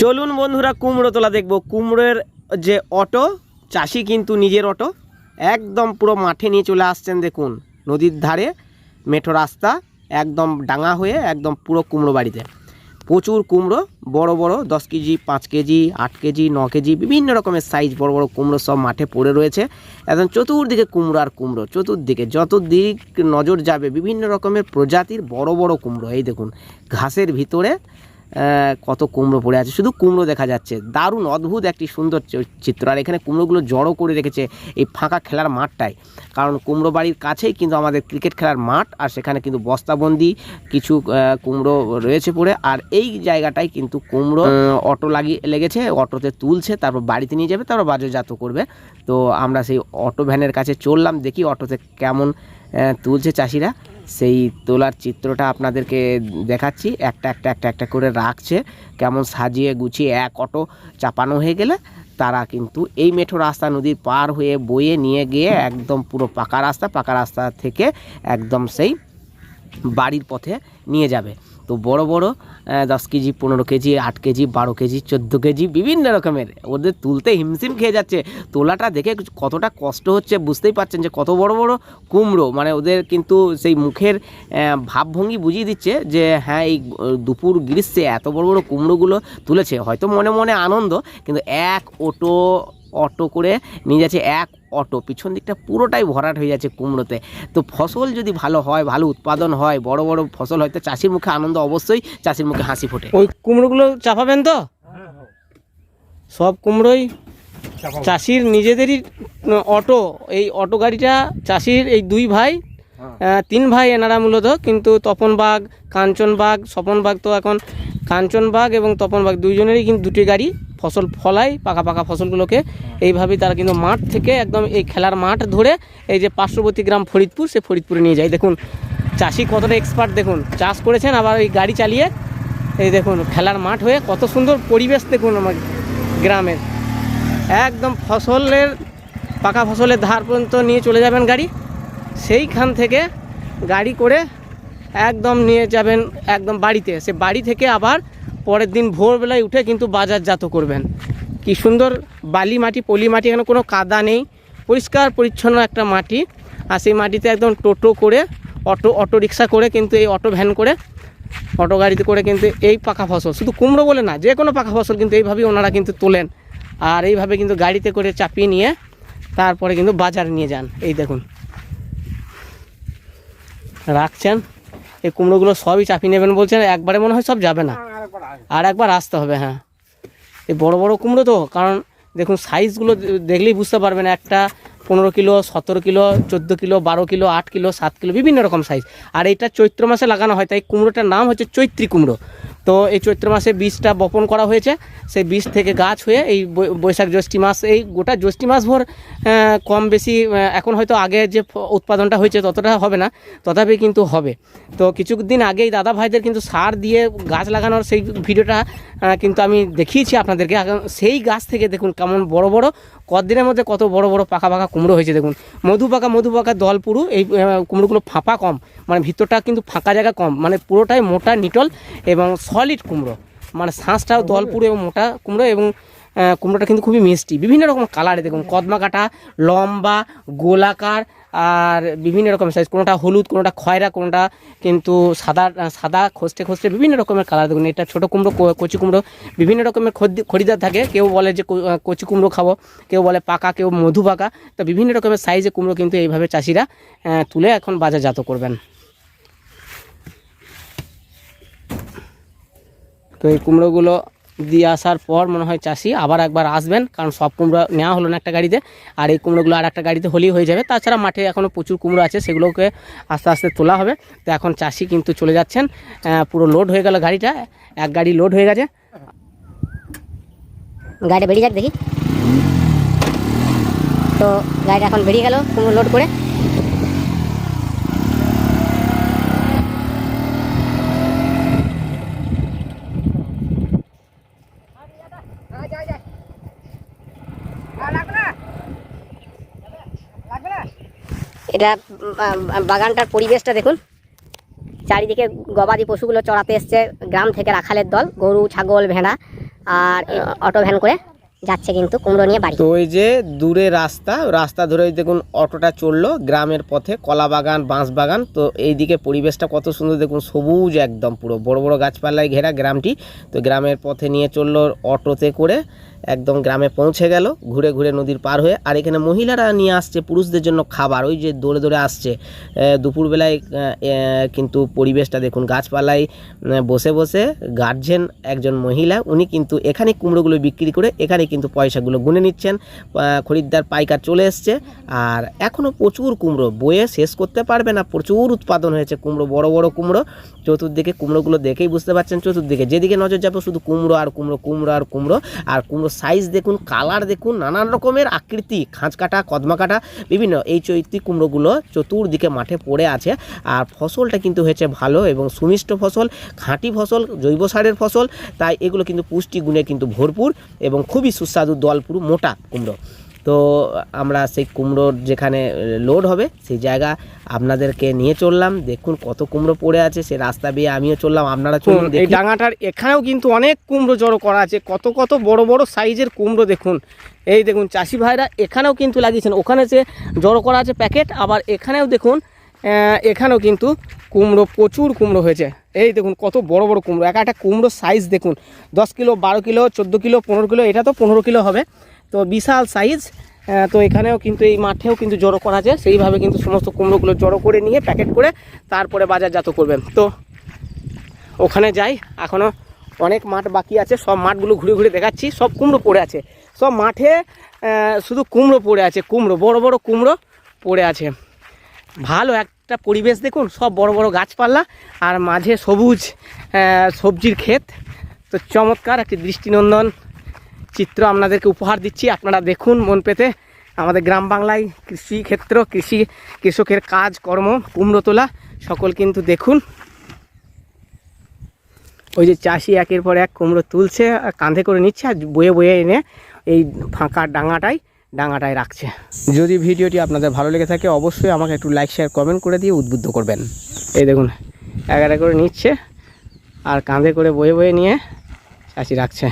চলুন বন্ধুরা, কুমড়ো তোলা দেখব। কুমড়োর যে অটো, চাষি কিন্তু নিজের অটো, একদম পুরো মাঠে নিয়ে চলে আসছেন দেখুন। নদীর ধারে মেঠো রাস্তা, একদম ডাঙা হয়ে একদম পুরো কুমড়ো বাড়িতে। প্রচুর কুমড়ো, বড় বড়, দশ কেজি, পাঁচ কেজি, আট কেজি, ন কেজি, বিভিন্ন রকমের সাইজ বড় বড় কুমড়ো সব মাঠে পড়ে রয়েছে। একদম চতুর্দিকে কুমড়ো আর কুমড়ো, চতুর্দিকে যত দিক নজর যাবে, বিভিন্ন রকমের প্রজাতির বড় বড় কুমড়ো, এই দেখুন, ঘাসের ভিতরে কত কুমড়ো পড়ে আছে। শুধু কুমড়ো দেখা যাচ্ছে। দারুণ অদ্ভুত একটি সুন্দর চিত্র। আর এখানে কুমড়োগুলো জড়ো করে রেখেছে এই ফাঁকা খেলার মাঠটায়। কারণ কুমড়ো বাড়ির কাছেই কিন্তু আমাদের ক্রিকেট খেলার মাঠ আর সেখানে কিন্তু বস্তাবন্দি কিছু কুমড়ো রয়েছে পড়ে। আর এই জায়গাটায় কিন্তু কুমড়ো অটো লাগিয়ে লেগেছে অটোতে তুলছে তারপর বাড়িতে নিয়ে যাবে তারপর বাজারজাত করবে। তো আমরা সেই অটো ভ্যানের কাছে চললাম দেখি অটোতে কেমন তুলছে চাষিরা। সেই তোলার চিত্রটা আপনাদেরকে দেখাচ্ছি। একটা একটা একটা একটা করে রাখছে। কেমন সাজিয়ে গুছিয়ে এক অটো চাপানো হয়ে গেলে তারা কিন্তু এই মেঠো রাস্তা নদীর পার হয়ে বয়ে নিয়ে গিয়ে একদম পুরো পাকা রাস্তা পাকা রাস্তা থেকে একদম সেই বাড়ির পথে নিয়ে যাবে। তো বড় বড় দশ কেজি, পনেরো কেজি, আট কেজি, বারো কেজি, চোদ্দ কেজি, বিভিন্ন রকমের ওদের তুলতে হিমশিম খেয়ে যাচ্ছে। তোলাটা দেখে কতটা কষ্ট হচ্ছে বুঝতেই পারছেন যে কত বড় বড় কুমড়ো। মানে ওদের কিন্তু সেই মুখের ভাবভঙ্গি বুঝিয়ে দিচ্ছে যে হ্যাঁ এই দুপুর গ্রীষ্মে এত বড় বড় কুমড়োগুলো তুলেছে। হয়তো মনে মনে আনন্দ, কিন্তু এক অটো অটো করে নিয়ে যাচ্ছে এক অটো পিছন দিকটা পুরোটাই ভরাট হয়ে যাচ্ছে কুমড়োতে। তো ফসল যদি ভালো হয় ভালো উৎপাদন হয় বড় বড় ফসল হয় তো চাষির মুখে আনন্দ অবশ্যই চাষির মুখে হাসি ফোটে। ওই কুমড়োগুলো চাপাবেন তো? সব কুমড়োই চাষির নিজেদেরই অটো এই অটো গাড়িটা চাষির এই দুই ভাই তিন ভাই এনারা মূলত, কিন্তু তপন বাগ কাঞ্চন বাগ স্বপন বাগ তো এখন কাঞ্চন বাগ এবং তপন বাগ দুইজনেরই কিন্তু দুটি গাড়ি ফসল ফলায়, পাকা পাকা ফসলগুলোকে। এইভাবেই তারা কিন্তু মাঠ থেকে একদম এই খেলার মাঠ ধরে এই যে পার্শ্ববর্তী গ্রাম ফরিদপুর, সে ফরিদপুরে নিয়ে যায়। দেখুন, চাষি কতটা এক্সপার্ট দেখুন। চাষ করেছেন, আবার ওই গাড়ি চালিয়ে এই দেখুন, খেলার মাঠ হয়ে কত সুন্দর পরিবেশ দেখুন আমার গ্রামের। একদম ফসলের, পাকা ফসলের ধার পর্যন্ত নিয়ে চলে যাবেন গাড়ি। সেইখান থেকে গাড়ি করে একদম নিয়ে যাবেন, একদম বাড়িতে। সে বাড়ি থেকে আবার পরের দিন ভোরবেলায় উঠে কিন্তু বাজারজাত করবেন। কি সুন্দর বালি মাটি, পলি মাটি, এখানে কোনো কাদা নেই। পরিষ্কার, পরিচ্ছন্ন একটা মাটি। আর সেই মাটিতে একদম টোটো করে, অটো অটো রিক্সা করে কিন্তু এই অটো ভ্যান করে, অটো গাড়িতে করে কিন্তু এই পাকা ফসল। শুধু কুমড়ো বলে না, যে কোনো পাকা ফসল কিন্তু এইভাবেই ওনারা কিন্তু তোলেন। আর এইভাবে কিন্তু গাড়িতে করে চাপিয়ে নিয়ে তারপরে কিন্তু বাজার নিয়ে যান। এই দেখুন। রাখছেন এই কুমড়োগুলো সবই চাপিয়ে নেবেন বলছেন একবারে মনে হয় সব যাবে না। আর একবার আসতে হবে হ্যাঁ। এই বড় বড় কুমড়ো তো কারণ দেখুন সাইজগুলো দেখলেই বুঝতে পারবেন একটা পনেরো কিলো সতেরো কিলো চোদ্দ কিলো বারো কিলো আট কিলো সাত কিলো বিভিন্ন রকম সাইজ। আর এটা চৈত্র মাসে লাগানো হয় তাই কুমড়োটার নাম হচ্ছে চৈত্রী কুমড়ো। তো এই চৈত্র মাসে বীজটা বপন করা হয়েছে। সেই বীজ থেকে গাছ হয়ে এই বৈশাখ জ্যৈষ্ঠী মাস, এই গোটা জ্যৈষ্ঠী মাস ভোর কম বেশি এখন হয়তো আগে যে উৎপাদনটা হয়েছে ততটা হবে না, তথাপি কিন্তু হবে। তো কিছুদিন আগেই দাদা ভাইদের কিন্তু সার দিয়ে গাছ লাগানোর সেই ভিডিওটা কিন্তু আমি দেখিয়েছি আপনাদেরকে। সেই গাছ থেকে দেখুন কেমন বড় বড়, কদিনের মধ্যে কত বড় বড় পাকা পাকা কুমড়ো হয়েছে দেখুন। মধু পাকা মধু পাকা দল পুরু, এই কুমড়োগুলো ফাঁপা কম মানে ভিতরটা কিন্তু ফাঁকা জায়গা কম মানে পুরোটাই মোটা, নিটল এবং সলিড কুমড়ো। মানে শাঁসটাও দল পুরো এবং মোটা কুমড়ো এবং কুমড়োটা কিন্তু খুবই মিষ্টি। বিভিন্ন রকম কালারে দেখুন, কদমা কাটা, লম্বা, গোলাকার, আর বিভিন্ন রকমের সাইজ কোনোটা হলুদ, কোনোটা খয়রা, কোনোটা কিন্তু সাদা সাদা খসতে খসতে বিভিন্ন রকমের কালার দেখুন, এটা ছোটো কুমড়ো কচি কুমড়ো। বিভিন্ন রকমের খরিদার থাকে। কেউ বলে যে কচি কুমড়ো খাব, কেউ বলে পাকা, কেউ মধু পাকা। তো বিভিন্ন রকমের সাইজে কুমড়ো কিন্তু এইভাবে চাষিরা তুলে এখন বাজারজাত করবেন। তো এই কুমড়োগুলো দিয়ে আসার পর মনে হয় চাষি আবার একবার আসবেন, কারণ সব কুমড়ো নেওয়া হলো না একটা গাড়িতে। আর এই কুমড়োগুলো আর একটা গাড়িতে হলেই হয়ে যাবে। তাছাড়া মাঠে এখনও প্রচুর কুমড়ো আছে, সেগুলোকে আস্তে আস্তে তোলা হবে। তো এখন চাষি কিন্তু চলে যাচ্ছেন। পুরো লোড হয়ে গেল গাড়িটা। এক গাড়ি লোড হয়ে গেছে। গাড়িটা বেরিয়ে যাক দেখি। তো গাড়িটা এখন বেরিয়ে গেল, কুমড়ো লোড করে। এটা বাগানটার পরিবেশটা দেখুন। চারিদিকে গবাদি পশুগুলো চড়াতে এসছে, গ্রাম থেকে রাখালের দল, গরু, ছাগল, ভেড়া, আর অটো ভ্যান করে যাচ্ছে কিন্তু কুমড়ো নিয়ে বাড়ি। তো ওই যে দূরে রাস্তা রাস্তা ধরে দেখুন অটোটা চলল, গ্রামের পথে কলা বাগান বাঁশ বাগান তো এইদিকে পরিবেশটা কত সুন্দর, দেখুন সবুজ একদম পুরো, বড় বড় গাছপালায় ঘেরা গ্রামটি, তো গ্রামের পথে নিয়ে চলল অটোতে করে একদম গ্রামে পৌঁছে গেল, ঘুরে ঘুরে নদীর পার হয়ে, আর এখানে মহিলারা নিয়ে আসছে পুরুষদের জন্য খাবার। ওই যে দৌড়ে দৌড়ে আসছে। দুপুরবেলায় কিন্তু পরিবেশটা দেখুন, গাছপালায় বসে বসে গার্জেন একজন মহিলা, উনি কিন্তু এখানে কুমড়োগুলো বিক্রি করে, এখানে কিন্তু পয়সাগুলো গুনে নিচ্ছেন। খরিদ্দার পাইকার চলে এসছে, আর এখনও প্রচুর কুমড়ো, বয়ে শেষ করতে পারবে না, প্রচুর উৎপাদন হয়েছে কুমড়ো, বড় বড় কুমড়ো। চতুর্দিকে কুমড়োগুলো দেখেই বুঝতে পারছেন, চতুর্দিকে। যেদিকে নজর যাব শুধু কুমড়ো আর কুমড়ো কুমড়ো আর কুমড়ো আর কুমড়ো সাইজ দেখুন কালার দেখুন, নানান রকমের আকৃতি খাঁচ কাটা, কদমা কাটা, বিভিন্ন এই চৈতি কুমড়োগুলো চতুর্দিকে মাঠে পড়ে আছে। আর ফসলটা কিন্তু হয়েছে ভালো এবং সুমিষ্ট ফসল, খাঁটি ফসল, জৈব সারের ফসল, তাই এগুলো কিন্তু পুষ্টিগুণে কিন্তু ভরপুর এবং খুবই সুস্বাদু দলপুরু মোটা কুমড়ো। তো আমরা সেই কুমড়োর যেখানে লোড হবে সেই জায়গা আপনাদেরকে নিয়ে চললাম। দেখুন কত কুমড়ো পড়ে আছে সে রাস্তা দিয়ে আমিও চললাম আপনারা চলুন এই ডাঙাটার এখানেও কিন্তু অনেক কুমড়ো জড়ো করা আছে কত কত বড় বড় সাইজের কুমড়ো দেখুন। এই দেখুন চাষি ভাইরা এখানেও কিন্তু লাগিয়েছেন ওখানে যে জড়ো করা আছে প্যাকেট আবার এখানেও দেখুন এখানেও কিন্তু কুমড়ো প্রচুর কুমড়ো হয়েছে। এই দেখুন কত বড় বড় কুমড়ো এক একটা কুমড়ো সাইজ দেখুন দশ কিলো বারো কিলো চোদ্দ কিলো পনেরো কিলো এটা তো পনেরো কিলো হবে। তো বিশাল সাইজ তো এখানেও কিন্তু এই মাঠেও কিন্তু জড়ো করা আছে। সেইভাবে কিন্তু সমস্ত কুমড়োগুলো জড়ো করে নিয়ে প্যাকেট করে তারপরে বাজারজাত করবেন। তো ওখানে যাই এখনও অনেক মাঠ বাকি আছে, সব মাঠগুলো ঘুরে ঘুরে দেখাচ্ছি, সব কুমড়ো পড়ে আছে। সব মাঠে শুধু কুমড়ো পড়ে আছে, কুমড়ো, বড় বড় কুমড়ো পড়ে আছে। ভালো একটা পরিবেশ দেখুন, সব বড় বড় গাছপালা আর মাঝে সবুজ সবজির ক্ষেত। তো চমৎকার, একটি দৃষ্টিনন্দন। চিত্র আপনাদেরকে উপহার দিচ্ছি। আপনারা দেখুন মন পেতে। আমাদের গ্রাম বাংলায় কৃষি ক্ষেত্র, কৃষি কৃষকের কাজ, কর্ম, কুমড়ো তোলা, সকল কিন্তু দেখুন। ওই যে চাষি একের পর এক কুমড়ো তুলছে আর কাঁধে করে নিচ্ছে আর বয়ে বয়ে এনে এই ফাঁকা ডাঙাটায় ডাঙাটায় রাখছে। যদি ভিডিওটি আপনাদের ভালো লেগে থাকে, অবশ্যই আমাকে একটু লাইক শেয়ার কমেন্ট করে দিয়ে উদ্বুদ্ধ করবেন। এই দেখুন এগারো করে নিচ্ছে আর কাঁধে করে বয়ে বয়ে নিয়ে চাষি রাখছে।